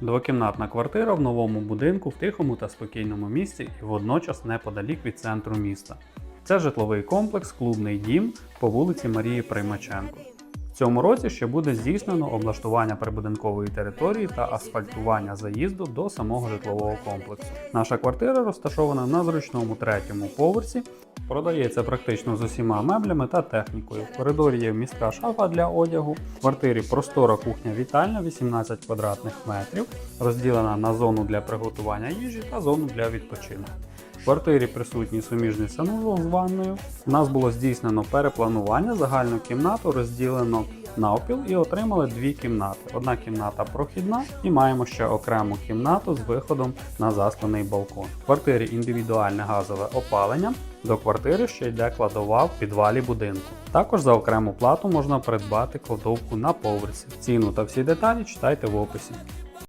Двокімнатна квартира в новому будинку в тихому та спокійному місці і водночас неподалік від центру міста. Це житловий комплекс Клубний дім по вулиці Марії Приймаченко. Цьому році ще буде здійснено облаштування прибудинкової території та асфальтування заїзду до самого житлового комплексу. Наша квартира розташована на зручному третьому поверсі, продається практично з усіма меблями та технікою. В коридорі є містка шафа для одягу. В квартирі простора кухня вітальня 18 квадратних метрів, розділена на зону для приготування їжі та зону для відпочинку. Квартирі присутній суміжний санузел з ванною. У нас було здійснено перепланування, загальну кімнату розділено навпіл і отримали дві кімнати. Одна кімната прохідна і маємо ще окрему кімнату з виходом на засклений балкон. В квартирі індивідуальне газове опалення. До квартири ще йде кладова в підвалі будинку. Також за окрему плату можна придбати кладовку на поверсі. Ціну та всі деталі читайте в описі.